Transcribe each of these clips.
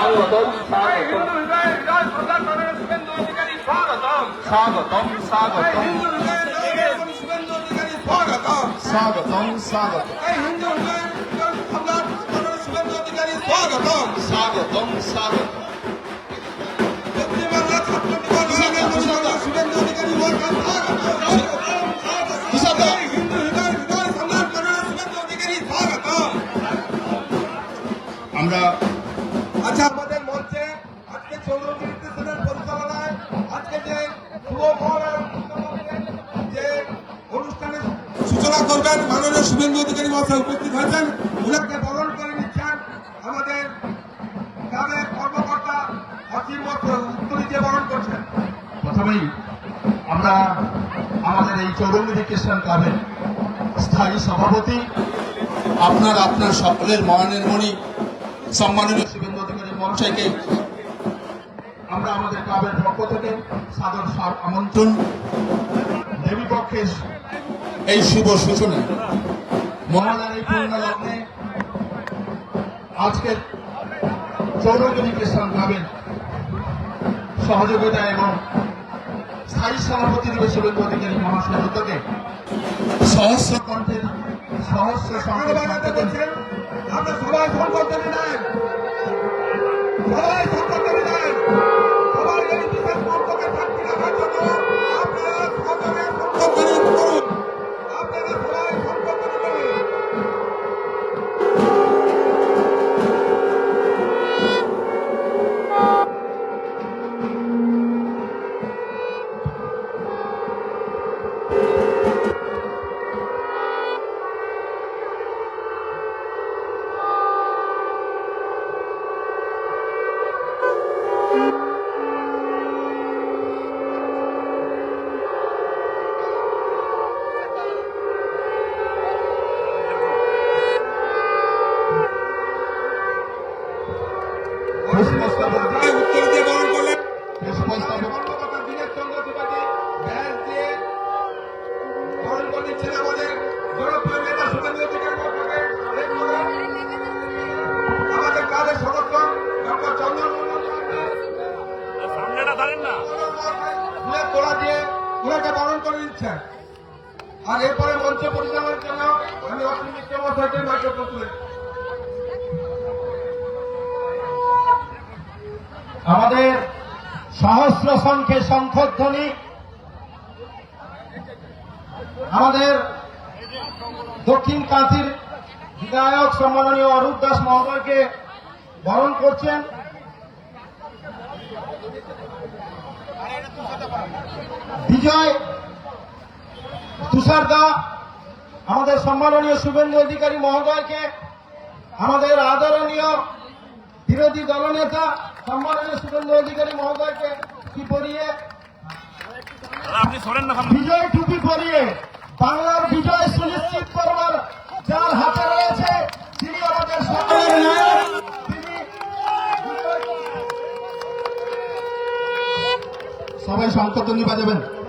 স্বাগতম স্বাগতম স্বাগতম। স্বাগতম স্বাগতম স্বাগতম স্বাগতম পশ্চিমবাংলার ছাত্র শিবেন্দ্র অধিকারী স্বাগতম আমরা। আচ্ছা আমাদের মঞ্চে আজকে স্টেশনের পরিচালনায় আজকে যে যে অনুষ্ঠানের সূচনা করবেন মাননীয় শুভেন্দু অধিকারী মহাশয় উপস্থিত হয়েছেন ওনাকে বরণ করে নিচ্ছেন আমাদের গ্রামের কর্মকর্তা অসীম উত্তরী দিয়ে বরণ করছেন। প্রথমেই আমরা আমাদের এই চৌরঙ্গী খ্রিস্টান ক্লাবের স্থায়ী সভাপতি আপনার আপনার সকলের মরণের মণি সম্মাননীয় শুভেন্দু অধিকারী মহাশয়কে, আমরা আমাদের ক্লাবের পক্ষ থেকে সাদর সার আমন্ত্রণ, দেবী পক্ষের এই শুভ সূচনা। মহালার এই পূর্ণ লগ্নে আজকের চৌরঙ্গী খ্রিস্টান ক্লাবের সহযোগিতা এবং স্থায়ী সভাপতি রূপে শুভেন্দু অধিকারী মহাশয়ের উদ্যোগে। সহস্র কণ্ঠের সহস্র বলছেন আমরা সবাই সংকল্প নেন সবাই ওনাকে বরণ করে দিচ্ছেন আর এরপরে মঞ্চ পরিচালনার জন্য আমি অসীম মহাশয়কে মাইক্রোফোন তুলে। আমাদের সহস্র সংখ্যে শঙ্খধ্বনি আমাদের দক্ষিণ কাঁথির বিধায়ক সম্মাননীয় অরূপ দাস মহোদয়কে বরণ করছেন। বিজয় তুষার দা, আমাদের সম্মাননীয় শুভেন্দু অধিকারী মহোদয়কে, আমাদের আদরণীয় বিরোধী দলনেতা সম্মাননীয় শুভেন্দু অধিকারী মহোদয়কে কি পরিয়ে, বিজয় টুপি পরিয়ে বাংলার বিজয় সুনিশ্চিত করবার যার হাতে রয়েছে, তিনি আমাদের সকলের সবাই সংকটনী বাজাবেন আমাদের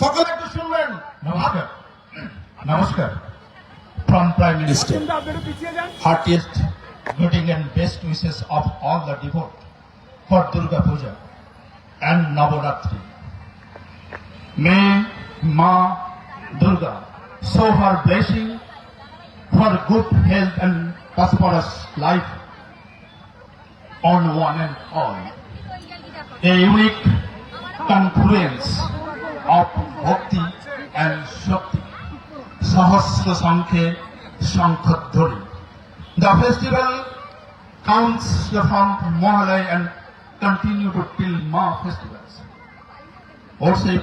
সকলে একটু শুনবেন নমস্কার নমস্কার from Prime Minister. Heartiest greeting and best wishes of all the devout for Durga Puja and Navaratri. May Ma Durga show her blessing for good health and prosperous life on one and all. A unique confluence of Bhakti and Shakti. সহস্র সংখ্যে শঙ্খধ্বনি The festival counts from Mohalay and continue to till Ma festivals. Worship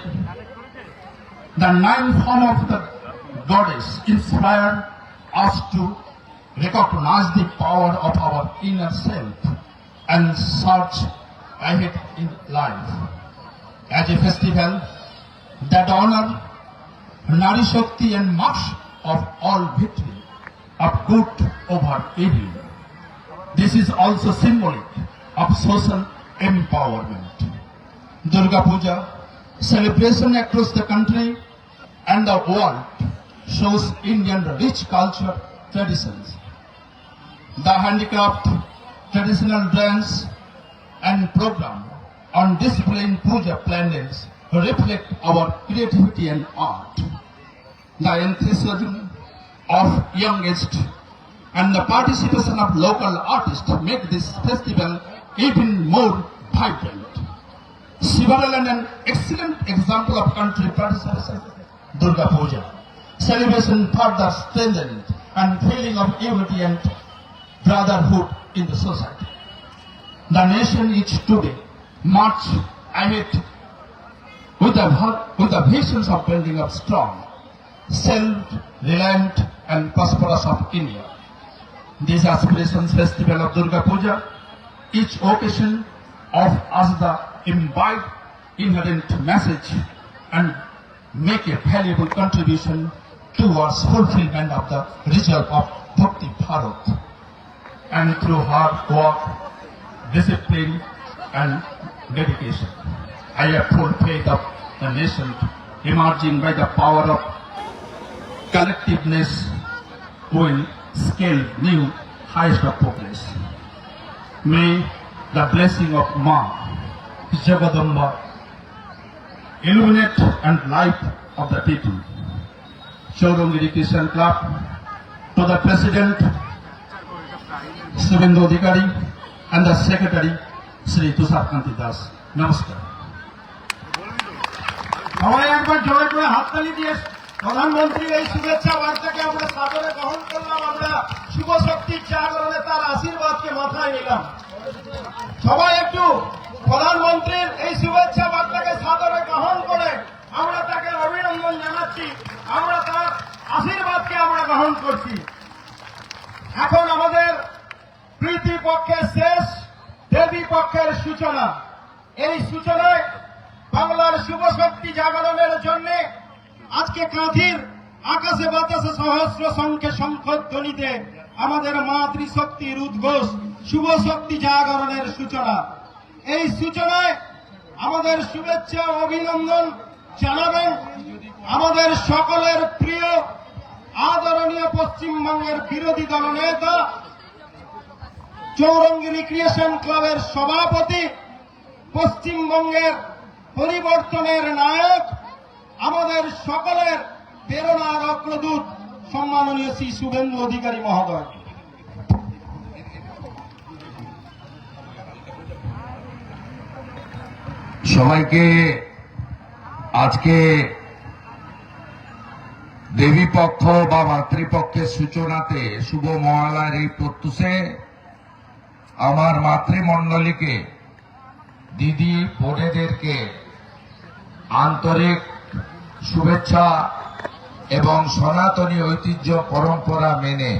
the nine form of the goddess inspire us to recognize the power of our inner self and search ahead in life. As a festival that honor Nari Shakti and marks of all victory of good over evil. This is also symbolic of social empowerment. Durga Puja celebration across the country and the world shows Indian rich culture traditions. The handicraft, traditional dance and program on display in puja pandals reflect our creativity and art. The enthusiasm of youngest and the participation of local artists make this festival even more vibrant. Shivaland an excellent example of country participation. Durga Puja. Celebration further strengthened and feeling of unity and brotherhood in the society. The nation is today march ahead with the, with the visions of building up strong, self-reliant and prosperous of India. This aspirations festival of Durga Puja, each occasion of us the imbibe inherent message and make a valuable contribution towards fulfillment of the result of Bhakti Bharat. And through hard work, discipline and dedication, I have full faith of the nation emerging by the power of collectiveness will scale new heights of progress. May the blessing of Ma Jagadamba illuminate and light of the people. Showroom Education Club to the President Subhendu Adhikari and the Secretary Sri Tushar Kanti Das. Namaskar. সবাই একবার জয় করে হাততালি দিয়ে প্রধানমন্ত্রীর এই শুভেচ্ছা বার্তাকে আমরা সাদরে গ্রহণ করলাম। আমরা শুভ শক্তির জাগরণে তার আশীর্বাদকে মাথায় নিলাম। সবাই একটু প্রধানমন্ত্রীর এই শুভেচ্ছা বার্তাকে সাদরে গ্রহণ করে আমরা তাকে অভিনন্দন জানাচ্ছি। আমরা তার আশীর্বাদকে আমরা গ্রহণ করছি। এখন আমাদের প্রীতি পক্ষের শেষ, দেবী পক্ষের সূচনা। এই সূচনায় বাংলার শুভ শক্তি জাগরণের জন্য আজকে কাঁথির আকাশে বাতাসে সহস্র সংখ্যে শঙ্খধ্বনিতে আমাদের মাতৃশক্তির উদ্ঘোষ শুভ শক্তি জাগরণের সূচনা। এই সূচনায় আমাদের শুভেচ্ছা অভিনন্দন জানাবেন আমাদের সকলের প্রিয় আদরণীয় পশ্চিমবঙ্গের বিরোধী দলনেতা চৌরঙ্গী রিক্রিয়েশন ক্লাবের সভাপতি, পশ্চিমবঙ্গের পরিবর্তনের নায়ক, আমাদের সকলের প্রেরণার অগ্রদূত সম্মাননীয় শ্রী শুভেন্দু অধিকারী মহোদয়। সবাইকে আজকে দেবী পক্ষ বা মাতৃপক্ষের সূচনাতে শুভ মহালয়ার এই প্রত্যুষে আমার মাতৃমণ্ডলীকে, দিদি, বোনেদেরকে আন্তরিক শুভেচ্ছা এবং সনাতনী ঐতিহ্য পরম্পরা মেনে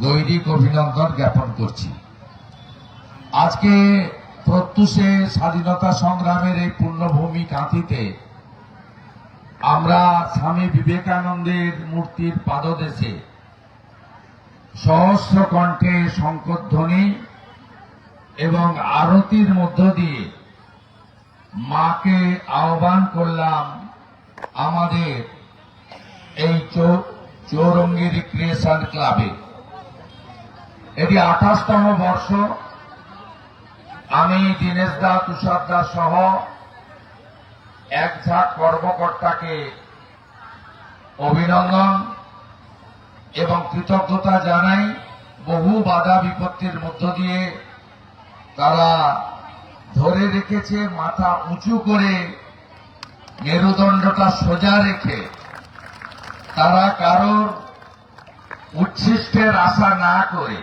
দৈনিক অভিনন্দন জ্ঞাপন করছি। আজকে প্রত্যুষে স্বাধীনতা সংগ্রামের এই পূর্ণভূমি কাঁথিতে আমরা স্বামী বিবেকানন্দের মূর্তির পাদদেশে সহস্র কণ্ঠে শঙ্করধ্বনি এবং আরতির মধ্য দিয়ে মাকে আহ্বান করলাম, আমাদের এই চৌরঙ্গি রিক্রিয়েশন ক্লাবে এটি আঠাশতম বর্ষ। আমি দীনেশ দা, তুষার দা সহ এক ঝাঁক কর্মকর্তাকে অভিনন্দন এবং কৃতজ্ঞতা জানাই। বহু বাধা বিপত্তির মধ্য দিয়ে তারা ধরে রেখেছে, মাথা উঁচু করে মেরুদণ্ডটা সোজা রেখে। তারা কারোর উচ্ছিষ্টের আশা না করে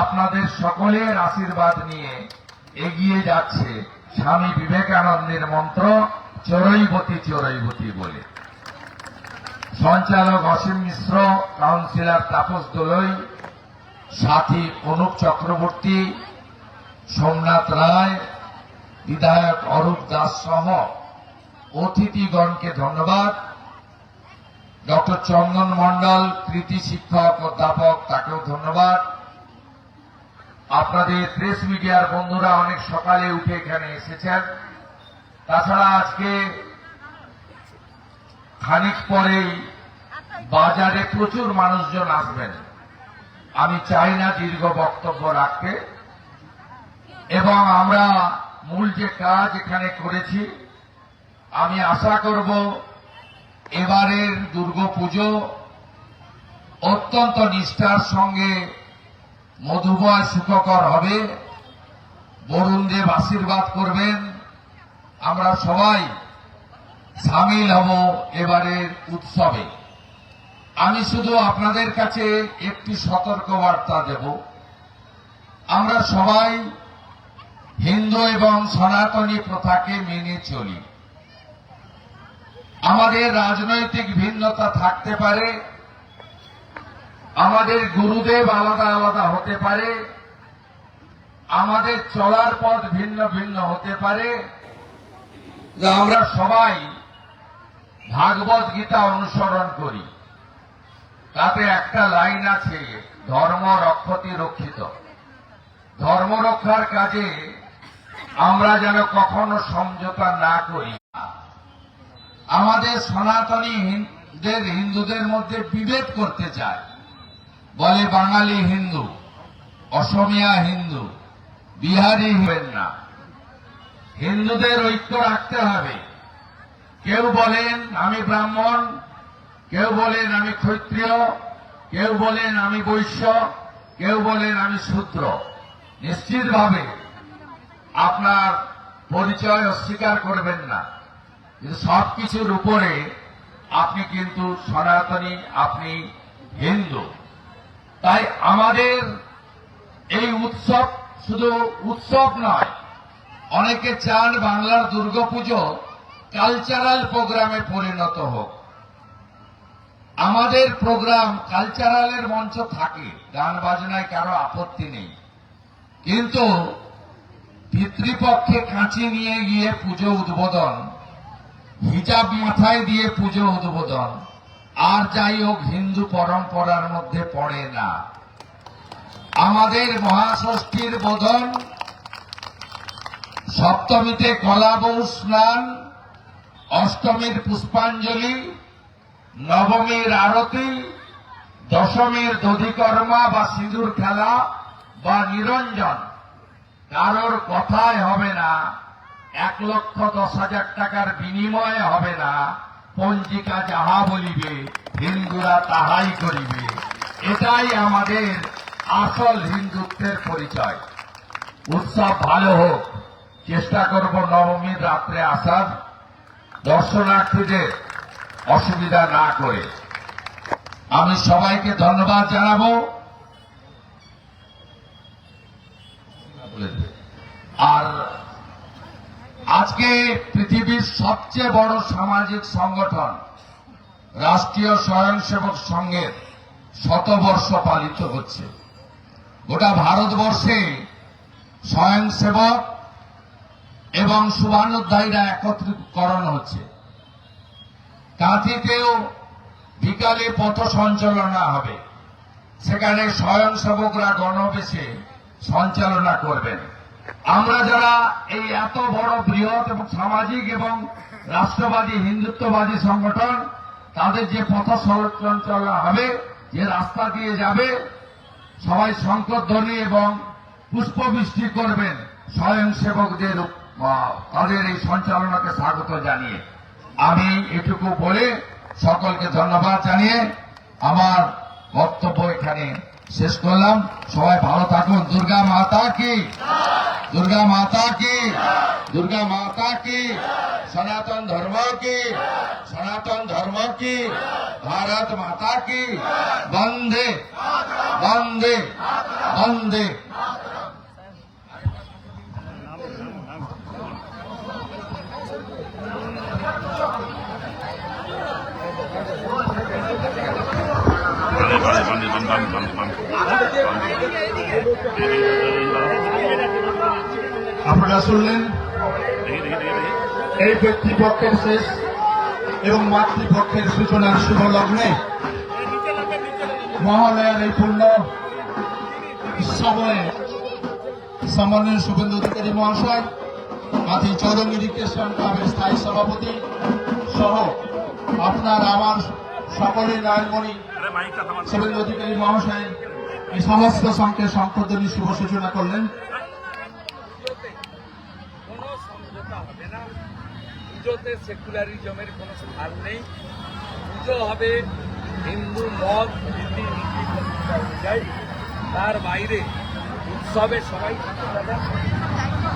আপনাদের সকলের আশীর্বাদ নিয়ে এগিয়ে যাচ্ছে স্বামী বিবেকানন্দের মন্ত্র, চরৈবতী চরৈবতী বলে। সঞ্চালক অসীম মিশ্র, কাউন্সিলর তাপস দোলই, সাথী অনুপ চক্রবর্তী সোমনাথ রায়, বিধায়ক অরূপ দাস সহ অতিথিগণকে ধন্যবাদ। ডক্টর চন্দন মন্ডল কৃতি শিক্ষক, অধ্যাপক, তাকেও ধন্যবাদ। আপনাদের প্রেস মিডিয়ার বন্ধুরা অনেক সকালে উঠে এখানে এসেছেন। তাছাড়া আজকে খানিক পরেই বাজারে প্রচুর মানুষজন আসবেন। আমি চাই না দীর্ঘ বক্তব্য রাখতে। এবং আমরা মূল যে কাজ এখানে করেছি, আমি আশা করব এবারের দুর্গাপুজো অত্যন্ত নিষ্ঠার সঙ্গে মধুময় সুখকর হবে। বরুণদেব আশীর্বাদ করবেন। আমরা সবাই সামিল হব এবারের উৎসবে। আমি শুধু আপনাদের কাছে একটি সতর্ক বার্তা দেব। আমরা সবাই হিন্দু এবং সনাতনী প্রথাকে মেনে চলি। আমাদের রাজনৈতিক ভিন্নতা থাকতে পারে, আমাদের গুরুদেব আলাদা আলাদা হতে পারে, আমাদের চলার পথ ভিন্ন ভিন্ন হতে পারে। আমরা সবাই ভাগবত গীতা অনুসরণ করি। তাতে একটা লাইন আছে, ধর্ম রক্ষতি রক্ষিত ধর্ম রক্ষার কাজে আমরা যেন কখনো সমঝোতা না করি। আমাদের সনাতনী হিন্দুদের হিন্দুদের মধ্যে বিভেদ করতে চায়। বলে বাঙালি হিন্দু, অসমিয়া হিন্দু, বিহারি হবেন না। হিন্দুদের ঐক্য রাখতে হবে। কেউ বলেন আমি ব্রাহ্মণ, কেউ বলেন আমি ক্ষত্রিয়, কেউ বলেন আমি বৈশ্য, কেউ বলেন আমি শূদ্র। নিশ্চিতভাবে আপনার পরিচয় অস্বীকার করবেন না। কিন্তু সব কিছুর উপরে আপনি কিন্তু সনাতনী, আপনি হিন্দু। তাই আমাদের এই উৎসব শুধু উৎসব নয়, অনেকে চান বাংলার দুর্গাপুজো কালচারাল প্রোগ্রামে পরিণত হোক। আমাদের প্রোগ্রাম কালচারালের মঞ্চ থাকে, গান বাজনায় কারও আপত্তি নেই। কিন্তু পিতৃপক্ষে কাঁচি নিয়ে গিয়ে পুজো উদ্বোধন। হিজাব মাথায় দিয়ে পুজো উদ্বোধন। আর যাই হোক, হিন্দু পরম্পরার মধ্যে পড়ে না। আমাদের মহাষষ্ঠীর বোধন, সপ্তমীতে কলাবৌ স্নান, অষ্টমীর পুষ্পাঞ্জলি, নবমীর আরতি, দশমীর দধিকর্মা বা সিঁদুর খেলা বা নিরঞ্জন। কারোর কথায় হবে না। এক লক্ষ দশ হাজার টাকার বিনিময়ে হবে না। পঞ্জিকা যাহা বলিবে, হিন্দুরা তাহাই করিবে। এটাই আমাদের আসল হিন্দুত্বের পরিচয়। উৎসব ভালো হোক। চেষ্টা করব নবমীর রাত্রে আসার। দর্শনার্থীদের অসুবিধা না করে। আমি সবাইকে ধন্যবাদ জানাব। আর আজকে পৃথিবীর সবচেয়ে বড় সামাজিক সংগঠন রাষ্ট্রীয় স্বয়ংসেবক সংঘের শতবর্ষ পালিত হচ্ছে। গোটা ভারতবর্ষে স্বয়ংসেবক এবং শুভানুধ্যায়ীরা একত্রীকরণ হচ্ছে। কাঁথিতেও বিকালে পথ সঞ্চালনা হবে, সেখানে স্বয়ংসেবকরা গণবেশে সঞ্চালনা করবেন। আমরা যারা এই এত বড় বৃহৎ এবং সামাজিক এবং রাষ্ট্রবাদী, হিন্দুত্ববাদী সংগঠন, তাদের যে পথ চলা হবে, যে রাস্তা দিয়ে যাবে, সবাই শঙ্করধ্বনি এবং পুষ্পবৃষ্টি করবেন, স্বয়ংসেবকদের তাদের এই সঞ্চালনাকে স্বাগত জানিয়ে। আমি এটুকু বলে সকলকে ধন্যবাদ জানিয়ে আমার বক্তব্য এখানে শেষ করলাম। সবাই ভালো থাকুন। দুর্গা মাতা কি? দুর্গা মাতা কি দুর্গা মাতা কি সনাতন ধর্ম কি সনাতন ধর্ম কি ভারত মাতা কি বন্দে বন্দে বন্দে বান্দে বান্দে আপনারা শুনলেন? এই ব্যক্তিপক্ষের শেষ এবং মাতৃপক্ষের সূচনার শুভ লগ্নে মহালয়ার এই পূর্ণ সময়ে সম্মানীয় শুভেন্দু অধিকারী মহাশয় মাথি চৌরঙ্গি রিক্রেশন ক্লাবের স্থায়ী সভাপতি সহ আপনার আমার সকলের নারায়ণমণি শুভেন্দু অধিকারী মহাশয়, এই সমস্ত সংখ্যে সংশোধনী শুভ সূচনা করলেন কোনো সমঝোতা হবে না পুজোতে সেকুলারিজমের কোনো স্থান নেই। পুজো হবে হিন্দু মত রীতি নীতি অনুযায়ী। তার বাইরে উৎসবে সবাই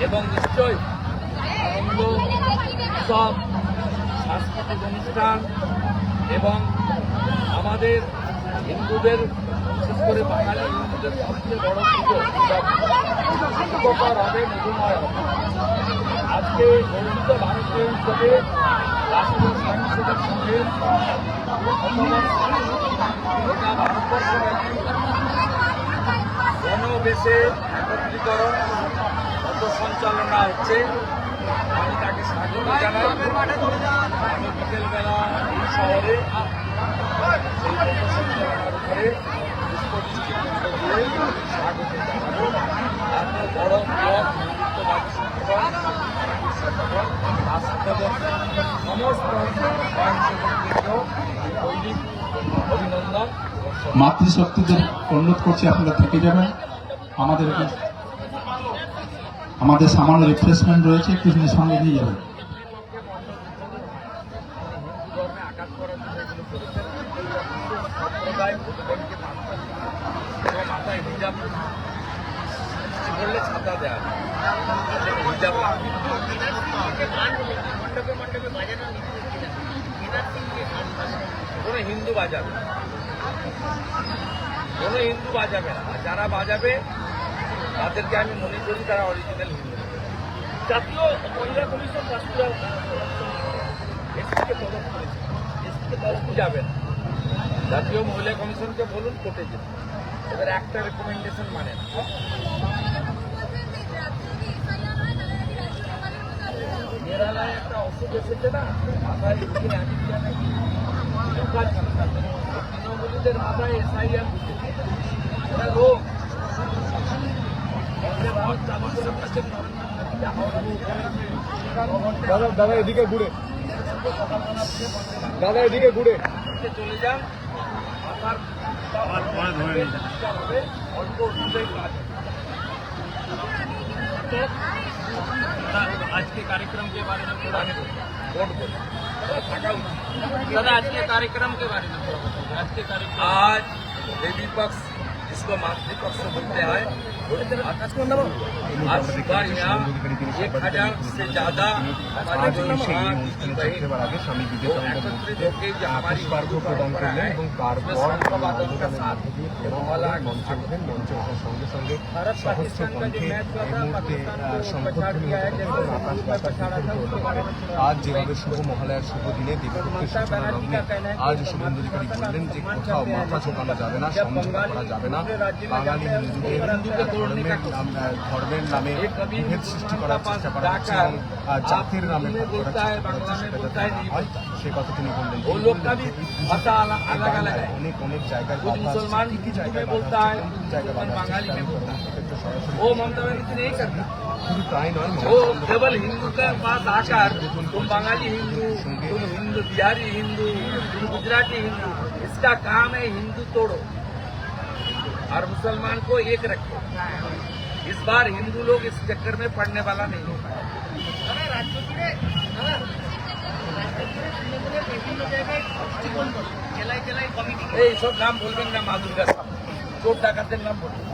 এবং নিশ্চয়ই আনন্দ উৎসব, সাংস্কৃতিক অনুষ্ঠান এবং আমাদের হিন্দুদের, বিশেষ করে বাঙালি হিন্দুদের সবচেয়ে বড় পুজো। হবে, মধুময় হবে। আজকে গর্বিত ভারতীয় হিসেবে রাষ্ট্রীয় স্বয়ংসেবক গোটা গণবেশে একত্রীকরণ পথ সঞ্চালনা হচ্ছে। আমি তাকে স্বাগত জানাই। বিকেলবেলা এই শহরে স্বাগত জানাব। এত বড় বৃহৎ মাতৃশক্তিদের অনুরোধ করছি, আপনারা থেকে যাবেন। আমাদের আমাদের সামান্য রিফ্রেশমেন্ট রয়েছে, একটু সঙ্গে নিয়ে যাবেন। আঘাত হয়। আসলে হিজাব লাগবে। কোনো হিন্দু বাজাবে। কোনো হিন্দু বাজাবে না। আর যারা বাজাবে তাদেরকে আমি মনে করি তারা অরিজিনাল হিন্দু। জাতীয় মহিলা কমিশন রাষ্ট্রীয় এসপিকে তলব করেছে। এসপিকে তলব যাবে না। জাতীয় মহিলা কমিশনকে বলুন কোর্টে যেতে এবার একটা রেকমেন্ডেশন মানে না। কেরালায় একটা তৃণমূলীদের মাথায় করে দিচ্ছেন দাদা দাদা, এদিকে ঘুরে দাদা, এদিকে ঘুরে চলে যান অল্প কাজ। आज के कार्यक्रम के बारे में थोड़ा सर, आज के कार्यक्रम के बारे में थोड़ा आज के कार्यक्रम आज देवी पक्ष, जिसको मातृपक्ष बोलते हैं एक हजार से ज्यादा हमारे जो माँ की बहन वो एकत्रित होकर जो हमारी हिंदू परंपरा है उसमें संघवादन का साथ माला भारत पाकिस्तान का जो मैच हुआ था पाकिस्तान को पछाड़ दिया है जैसे हिंदू में पछाड़ा था उसके बारे में थोड़ा আজ যেভাবে শুভ মহালয়ার শুভ দিনে দেবীপক্ষের সূচনা লগ্নে আজ শুভেন্দু অধিকারী বললেন যে কোথাও মাথা ঝোঁকানো যাবে না সমঝোতা করা যাবে না বাঙালি হিন্দুদের ধর্মের নাম- ধর্মের নামে বিভেদ সৃষ্টি করার চেষ্টা করা হচ্ছে এবং আহ, জাতির নামে ভাগ করার চেষ্টা করা হচ্ছে সেটা যাতে না হয় সে কথা তিনি বললেন वो लोग का भी भाषा अलग अलग अलग है অনেক অনেক জায়গায় कुछ বাধা আছে। मुसलमान কি কি हिंदू জায়গায় में বাধা बोलता আছে, है কোন কোন জায়গায় मुसलमान বাধা আছে, बंगाली में সেটা बोलता है প্রত্যেকটা সরাসরি वो ममता बनर्जी नहीं करती শুধু তাই নয় वो মমতা केवल हिंदू के पास आकर तुम बंगाली हिंदू तुम हिंदू बिहारी हिंदू तुम गुजराती हिंदू इसका काम है हिंदू तोड़ो और मुसलमान को एक रखो इस बार हिंदू लोग इस चक्कर में पड़ने वाला नहीं है এই সব নাম বলবেন না মা দুর্গা চোর ডাকাতের নাম বলবেন